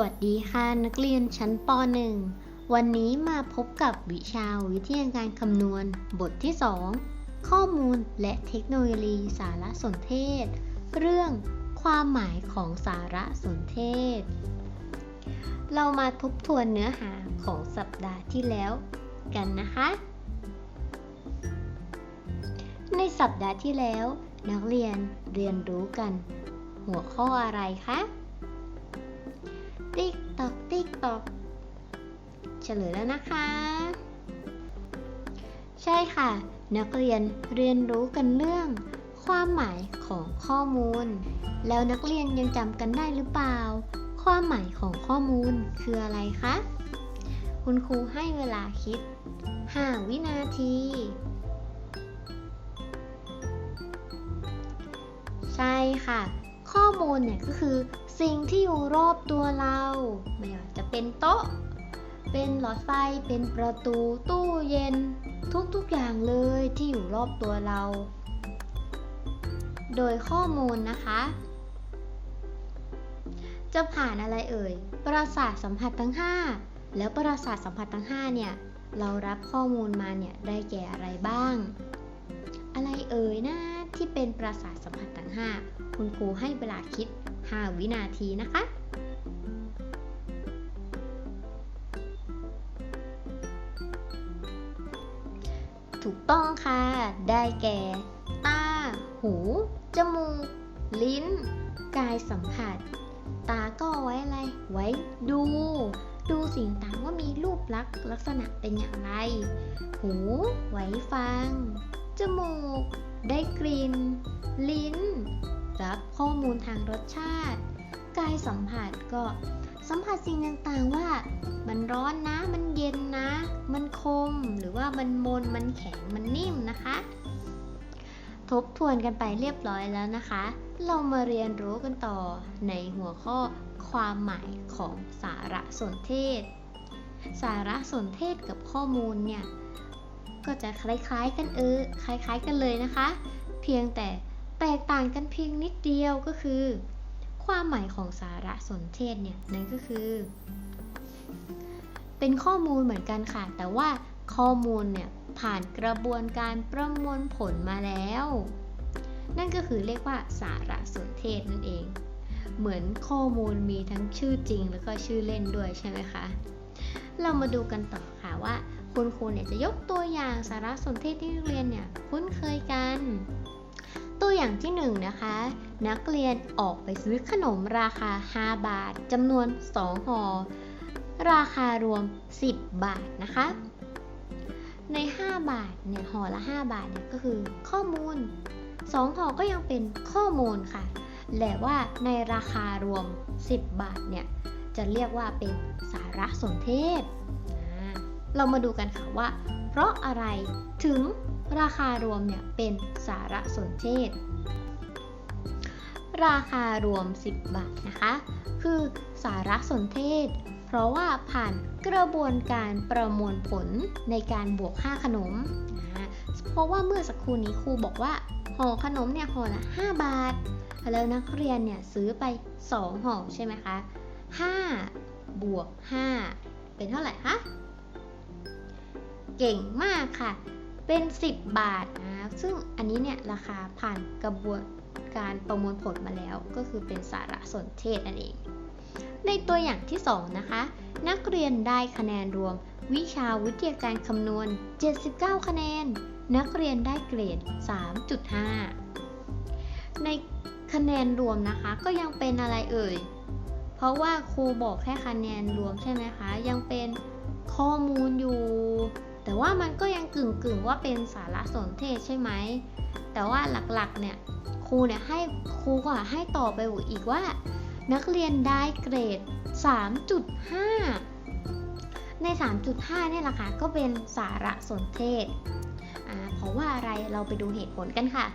วัสดีค่ะนักเรียนชั้นป .1 วันนี้มาพบกับวิชาวิทยาการคำนวณ บทที่ 2 ข้อมูลและเทคโนโลยีสารสนเทศ เรื่องความหมายของสารสนเทศ เรามาทบทวนเนื้อหาของสัปดาห์ที่แล้วกันนะคะ ในสัปดาห์ที่แล้ว นักเรียนเรียนรู้กัน หัวข้ออะไรคะ ติ๊กตอกติ๊กตอกเฉลยแล้วนะคะ ใช่ค่ะ นักเรียนเรียนรู้กันเรื่อง ความหมายของข้อมูล แล้วนักเรียนยังจำกันได้หรือเปล่า ความหมายของข้อมูลคืออะไรคะ คุณครูให้เวลาคิด 5 วินาที ใช่ค่ะ ข้อมูลเนี่ยก็คือสิ่งที่อยู่รอบตัวเรา ไม่ว่าจะเป็นโต๊ะ เป็นหลอดไฟ เป็นประตู ตู้เย็น ทุกๆอย่างเลยที่อยู่รอบตัวเรา โดยข้อมูลนะคะ จะผ่านอะไรเอ่ย ประสาทสัมผัสทั้ง 5 แล้วประสาทสัมผัสทั้ง 5 เนี่ย เรารับข้อมูลมาเนี่ยได้แก่อะไรบ้าง อะไรเอ่ยนะ ที่เป็นประสาทสัมผัสทั้ง 5 คุณครูให้เวลาคิด 5 วินาทีนะคะถูกต้องค่ะ ได้แก่ ตา หู จมูก ลิ้น กายสัมผัส ตาก็ไว้อะไร ไว้ดู ดูสิ่งต่างว่ามีรูปลักษณ์ลักษณะเป็นอย่างไร หู ไว้ฟัง จมูก ได้กลิ่น ลิ้น รับข้อมูลทางรสชาติ กายสัมผัสก็ สัมผัสสิ่งต่างๆว่า มันร้อนนะ มันเย็นนะ มันคม หรือว่ามันมน มันแข็ง มันนิ่มนะคะ ทบทวนกันไปเรียบร้อยแล้วนะคะ เรามาเรียนรู้กันต่อในหัวข้อความหมายของสารสนเทศ สารสนเทศกับข้อมูลเนี่ย ก็จะคล้ายๆกันเออคล้ายๆกันเลยนะคะ เพียงแต่แตกต่างกันเพียงนิดเดียวก็คือ ความหมายของสารสนเทศเนี่ยนั่นก็คือ เป็นข้อมูลเหมือนกันค่ะ แต่ว่าข้อมูลเนี่ยผ่านกระบวนการประมวลผลมาแล้ว นั่นก็คือเรียกว่าสารสนเทศนั่นเอง เหมือนข้อมูลมีทั้งชื่อจริงแล้วก็ชื่อเล่นด้วยใช่ไหมคะ เรามาดูกันต่อค่ะว่า คุณครูเนี่ยจะยกตัวอย่างสารสนเทศที่นักเรียนเนี่ยคุ้นเคยกัน ตัวอย่างที่1นนะคะ นักเรียนออกไปซื้อขนมราคา 5 บาทจำนวน 2ห่อราคารวม 10 บาทนะคะ ใน 5 บาทเนี่ยห่อละ 5 บาทเนี่ยก็คือข้อมูล 2ห่อก็ยังเป็นข้อมูลค่ะแต่ว่าในราคารวม 10 บาทเนี่ยจะเรียกว่าเป็นสารสนเทศ เรามาดูกันค่ะว่า เพราะอะไรถึงราคารวมเนี่ยเป็นสารสนเทศ ราคารวม 10 บาทนะคะ คือสารสนเทศ เพราะว่าผ่านกระบวนการประมวลผลในการบวกค่าขนมนะเพราะว่าเมื่อสักครู่นี้ครูบอกว่าห่อขนมเนี่ยห่อละ5บาท แล้วนักเรียนเนี่ยซื้อไป 2ห่อใช่ไหมคะ5บวก 5 เป็นเท่าไหร่คะ เก่งมากค่ะ เป็น 10 บาทนะ ซึ่งอันนี้เนี่ยราคาผ่านกระบวนการประมวลผลมาแล้ว ก็คือเป็นสารสนเทศนั่นเอง ในตัวอย่างที่ 2 นะคะ นักเรียนได้คะแนนรวม วิชาวิทยาการคำนวณ 79 คะแนน นักเรียนได้เกรด 3.5 ในคะแนนรวมนะคะก็ยังเป็นอะไรเอ่ย เพราะว่าครูบอกแค่คะแนนรวมใช่ไหมคะ ยังเป็นข้อมูลอยู่ แต่ว่ามันก็ยังกึ่งกึ่งว่าเป็นสารสนเทศใช่ไหม แต่ว่าหลักๆเนี่ยครูเนี่ยให้ครูก็ให้ตอบไปอีกว่า นักเรียนได้เกรด 3.5 ใน 3.5 เนี่ยแหละค่ะก็เป็นสารสนเทศ เพราะว่าอะไรเราไปดูเหตุผลกันค่ะ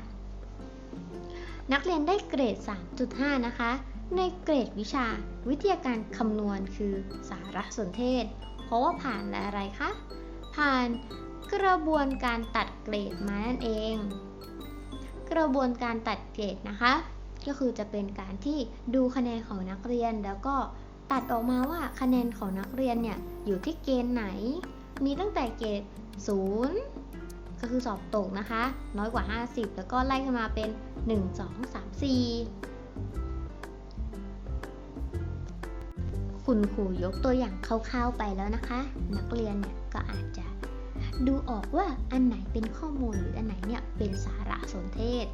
นักเรียนได้เกรด 3.5 นะคะ ในเกรดวิชาวิทยาการคำนวณคือสารสนเทศ เพราะว่าผ่านอะไรคะ ผ่านกระบวนการตัดเกรดมานั่นเอง กระบวนการตัดเกรดนะคะ ก็คือจะเป็นการที่ดูคะแนนของนักเรียนแล้วก็ตัดออกมาว่าคะแนนของนักเรียนเนี่ยอยู่ที่เกณฑ์ไหน มีตั้งแต่เกรด 0 ก็คือสอบตกนะคะ น้อยกว่า 50 แล้วก็ไล่ขึ้นมาเป็น 1 2 3 4คุณครูยกตัวอย่างคร่าวๆไปแล้วนะคะ นักเรียนเนี่ย ก็อาจจะดูออกว่าอันไหนเป็นข้อมูลหรืออันไหนเนี่ยเป็นสาระสนเทศ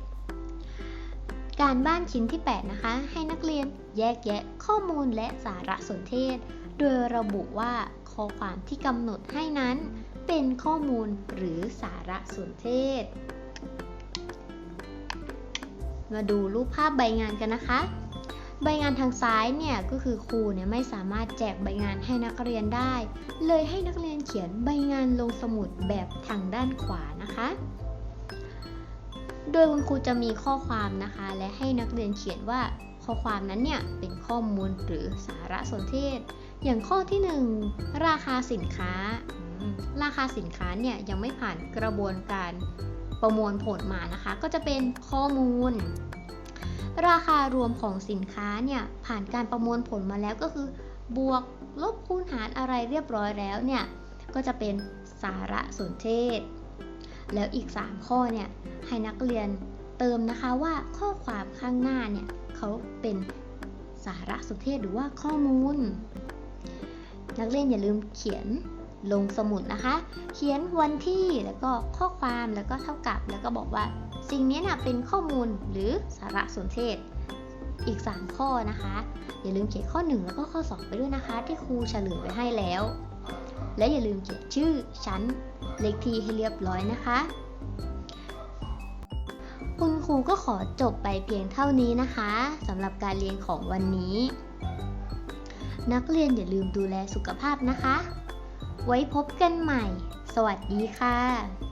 การบ้านชิ้นที่ 8 นะคะ ให้นักเรียนแยกแยะข้อมูลและสารสนเทศ โดยระบุว่าข้อความที่กำหนดให้นั้นเป็นข้อมูลหรือสารสนเทศ มาดูรูปภาพใบงานกันนะคะ ใบงานทางซ้ายเนี่ยก็คือครูเนี่ยไม่สามารถแจกใบงานให้นักเรียนได้ เลยให้นักเรียนเขียนใบงานลงสมุดแบบทางด้านขวานะคะ โดยคุณครูจะมีข้อความนะคะ และให้นักเรียนเขียนว่าข้อความนั้นเนี่ยเป็นข้อมูลหรือสารสนเทศ อย่างข้อที่ 1 ราคาสินค้า ราคาสินค้าเนี่ยยังไม่ผ่านกระบวนการประมวลผลมานะคะ ก็จะเป็นข้อมูล ราคารวมของสินค้าเนี่ยผ่านการประมวลผลมาแล้วก็คือ บวกลบคูณหารอะไรเรียบร้อยแล้วเนี่ยก็จะเป็นสารสนเทศ แล้วอีก 3 ข้อเนี่ยให้นักเรียนเติมนะคะว่าข้อความข้างหน้าเนี่ยเขาเป็นสารสนเทศหรือว่าข้อมูล นักเรียนอย่าลืมเขียนลงสมุดนะคะ เขียนวันที่แล้วก็ข้อความแล้วก็เท่ากับแล้วก็บอกว่า สิ่งนี้นะเป็นข้อมูลหรือสารสนเทศ อีก 3 ข้อนะคะ อย่าลืมเขียนข้อ 1 แล้วก็ข้อ 2 ไปด้วยนะคะ ที่ครูเฉลยไว้ให้แล้ว และอย่าลืมเขียนชื่อชั้นเลขที่ให้เรียบร้อยนะคะ คุณครูก็ขอจบไปเพียงเท่านี้นะคะสำหรับการเรียนของวันนี้ นักเรียนอย่าลืมดูแลสุขภาพนะคะ ไว้พบกันใหม่ สวัสดีค่ะ